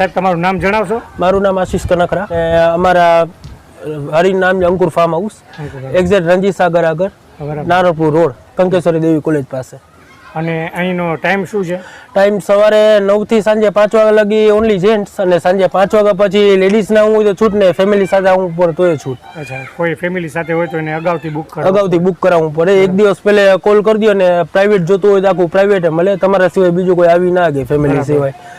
સાહેબ તમારું નામ જણાવશો? મારું નામ આશીષ કનકરા. અમારા હરિ નામ Ankur farm house exact Ranjit Sagar આગળ નારપુર નારણપુર રોડ કંકેશ્વરી દેવી કોલેજ પાસે. અને અહીંનો ટાઈમ શું છે? ટાઈમ સવારે નવથી સાંજે પાંચ વાગ્યા લગી ઓનલી જેન્ટ્સ અને સાંજે પાંચ વાગ્યા પછી લેડીઝના હું તો છૂટ ને ફેમિલી સાથે આવું પડે તોય છૂટ. અચ્છા કોઈ ફેમિલી સાથે હોય તો એને અગાઉથી બુક કરો. અગાઉથી બુક કરાવવું પડે. એક દિવસ પહેલે કોલ કરી દો ને પ્રાઇવેટ જોતું હોય તો આખું પ્રાઇવેટ મળે. તમારા સિવાય બીજું કોઈ આવી ના ગઈ ફેમિલી સિવાય. પણ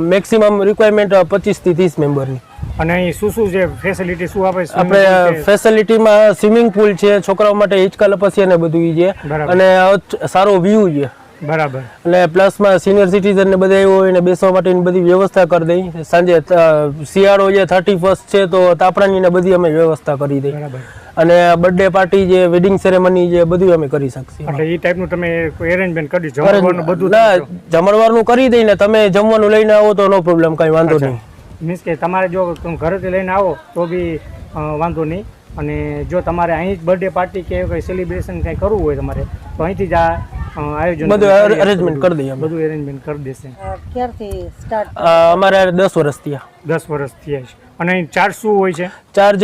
મેક્સિમમ રિક્વાયરમેન્ટ પચીસથી ત્રીસ મેમ્બરની અને અહીં શું શું છે? ફેસિલિટી શું આપે? છે? આપણે ફેસિલિટીમાં સ્વિમિંગ પુલ છે છોકરાઓ માટે હિંચકા લપસી ને બધું છે. અને સારો વ્યૂ છે. બરાબર. એટલે પ્લસમાં સિનિયર સિટીઝન ને બધા એવું હોય ને બેસવા માટેની બધી વ્યવસ્થા કરી દઈ. સાંજે શિયાળો જે થર્ટી ફર્સ્ટ છે તો તાપણાની ને બધી અમે વ્યવસ્થા કરી દઈ. અને બર્થડે પાર્ટી જે વેડિંગ સેરેમની જે બધું અમે કરી શકીએ એટલે એ ટાઈપનું તમે એરેન્જમેન્ટ કરી જમવાનું બધું ના જમણવારનું કરી દઈ ને તમે જમવાનું લઈને આવો તો નો પ્રોબ્લેમ કઈ વાંધો નહીં. મીન્સ કે તમારે જો ઘરેથી લઈને આવો તો બી વાંધો નહીં. અને જો તમારે અહીં જ બર્થડે પાર્ટી કે કંઈ સેલિબ્રેશન કંઈ કરવું હોય તમારે તો અહીંથી જ આ આયોજન બધું કરી કરી દઈએ બધું અરેન્જમેન્ટ કરી દેશે. ક્યારથી સ્ટાર્ટ અમારે દસ વર્ષ થયા. દસ વર્ષ થયા છે. અને ચાર્જ શું હોય છે? ચાર્જ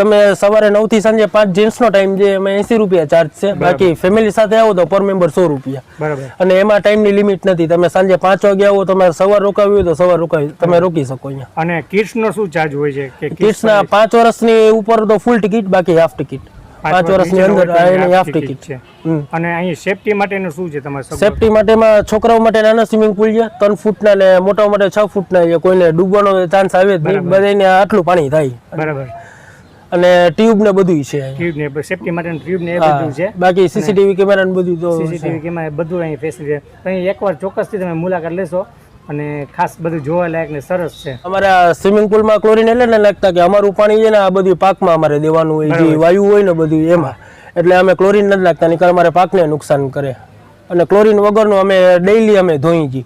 તમે સવારે નવથી સાંજે પાંચ જેન્ટ્સ નો ટાઈમ છે એમાં એસી રૂપિયા ચાર્જ છે. બાકી ફેમિલી સાથે આવો તો પર મેમ્બર સો રૂપિયા. બરાબર. અને એમાં ટાઈમની લિમિટ નથી. તમે સાંજે પાંચ વાગે આવો તમારે સવાર રોકાવી હોય તો સવાર રોકાવી તમે રોકી શકો અહીંયા. અને કિડ્સનો શું ચાર્જ હોય છે? કે કિડ્સના પાંચ વર્ષની ઉપર તો ફૂલ ટિકિટ બાકી હાફ ટિકિટ પાંચ વર્ષની અંદર હોય તો એની half હાફ ટિકિટ છે. અને અહીં સેફટી માટેનું શું છે તમારે સેફટી માટેમાં છોકરાઓ માટે નાના સ્વિમિંગ પુલ છે ત્રણ ફૂટના ને મોટા માટે છ ફૂટના છે. કોઈને ડૂબવાનો ચાન્સ આવે જ નહીં. બધાને આટલું પાણી થાય. બરાબર. અને ટ્યુબ ને બધું છે ટ્યુબ ને સેફટી માટેનું ટ્યુબ ને બધું છે. બાકી સીસીટીવી કેમેરા ને બધું તો સીસીટીવી કેમેરા બધું અહીં ફેસિલિટી છે. અહીં એકવાર ચોક્કસથી તમે મુલાકાત લેશો. અને ખાસ બધું જોવા લાયક ને સરસ છે. અમારા સ્વિમિંગ પુલમાં ક્લોરીન એટલે ને લાગતા કે અમારું પાણી છે ને આ બધું પાકમાં અમારે દેવાનું હોય જે વાયુ હોય ને બધું એમાં. એટલે અમે ક્લોરીન નથી લાગતા નહીં અમારે પાકને નુકસાન કરે. અને ક્લોરીન વગરનું અમે ડેઈલી અમે ધોઈ છીએ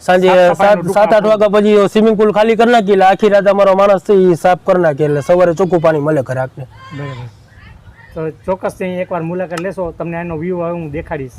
સાંજે સાત સાત આઠ વાગ્યા પછી સ્વિમિંગ પુલ ખાલી કરી નાખીએ એટલે આખી રાત અમારો માણસ છે એ સાફ કરી નાખે એટલે સવારે ચોખ્ખું પાણી મળે ઘરાકને બરાબર. તો ચોક્કસ એકવાર મુલાકાત લેશો તમને એનો વ્યૂ હું દેખાડીશ.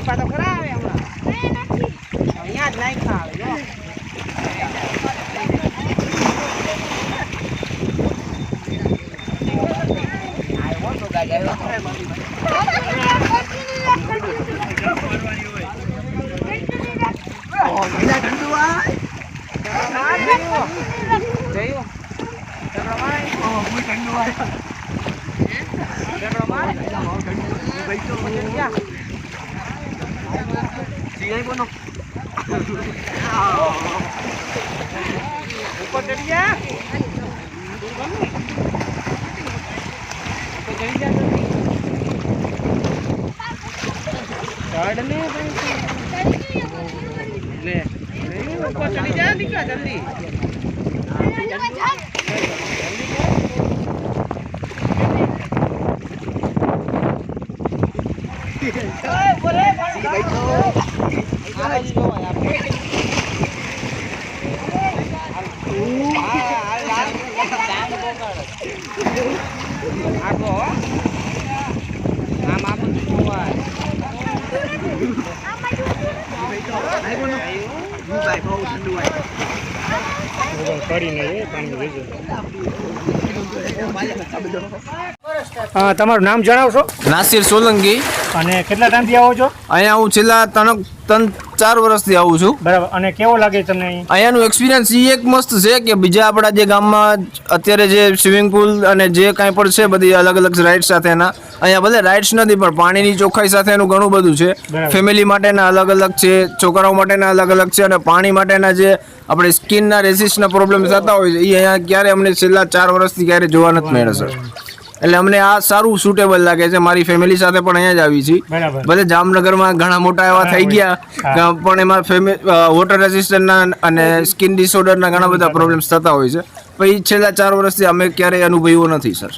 આપ્યા તો ખરા આવે હમણાં અહીંયા જ નાખ્યા આવે જો આવ્યો તો ગાડી આવ્યો ઓ બીજા ઠંડુ આ ના જોયું જોયું ઝઘડો મારે ઓ હું ઠંડુ આ ઝઘડો મારે બેઠો પછી ગયા સિંગાઈ બોનો ઉપર ચડી ઉપર ચડી જા ચડ ને લે ઉપર ચડી જા દીકરા જલ્દી. કરીને પાણી અ, તમારું નામ જણાવશો? નાસિર સોલંકી. અને કેટલા ટાઈમથી આવો છો? અહીંયા હું છેલ્લા ત્રણ ત્રણ ચાર વર્ષથી આવું છું. બરાબર. અને કેવો લાગે તમને અહીંયાનું એક્સપિરિયન્સ એ એક મસ્ત છે કે બીજા આપણા જે ગામમાં અત્યારે જે સ્વિમિંગ પુલ અને જે કાંઈ પણ છે બધી અલગ અલગ રાઇડ્સ સાથેના અહીંયા ભલે રાઇડ્સ નથી પણ પાણીની ચોખ્ખાઈ સાથેનું ઘણું બધું છે. ફેમિલી માટેના અલગ અલગ છે છોકરાઓ માટેના અલગ અલગ છે અને પાણી માટેના જે આપણે સ્કિનના રેસિસના પ્રોબ્લેમ થતા હોય છે એ અહીંયા ક્યારે અમને છેલ્લા ચાર વર્ષથી ક્યારે જોવા નથી મળ્યા સર એટલે અમને આ સારું સુટેબલ લાગે છે. મારી ફેમિલી સાથે પણ અહીંયા જ આવી છીએ ભલે જામનગરમાં ઘણા મોટા એવા થઈ ગયા. પણ એમાં વોટર રેઝિસ્ટન્ટના અને સ્કિન ડિસઓર્ડરના ઘણા બધા પ્રોબ્લેમ્સ થતા હોય છે. પછી છેલ્લા ચાર વર્ષથી અમે ક્યારેય અનુભવ્યો નથી sir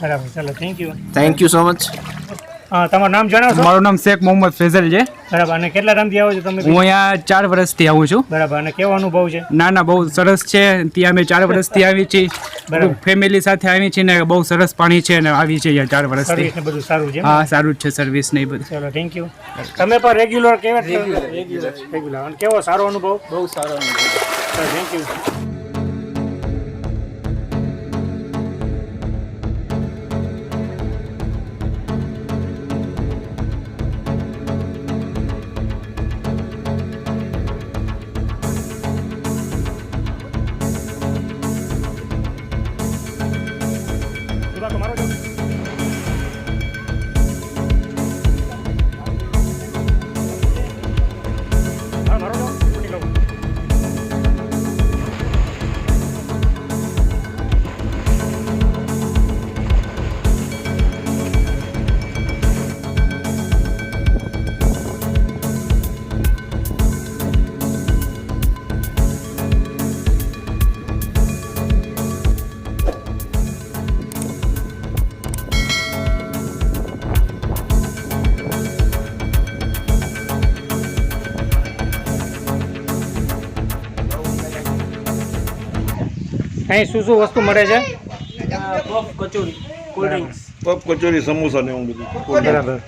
thank you thank you so much તમારું નામ જણાવશો મારું નામ શેખ મોહમ્મદ ફેઝલ છે. બરાબર અને કેટલા ટાઈમથી આવો છો તમે હું અહીંયા ચાર વર્ષથી આવું છું. બરાબર અને કેવો અનુભવ છે? ના ના બહુ સરસ છે. ત્યાં અમે ચાર વર્ષથી આવી છીએ. બરાબર. ફેમિલી સાથે આવી છીએ ને બહુ સરસ પાણી છે અને આવી છે ચાર વર્ષથી. બધું સારું છે હા સારું જ છે સર્વિસ ને એ બધું. ચલો થેન્ક યુ તમે પણ રેગ્યુલર કેવા રેગ્યુલર અને કેવો સારો અનુભવ? બહુ સારો અનુભવ. થેન્ક યુ અહીં શું શું વસ્તુ મળે છે? પફ કચોરી કોલ્ડ ડ્રિંક્સ પપ કચોરી સમોસા ને એવું બધું. બરાબર.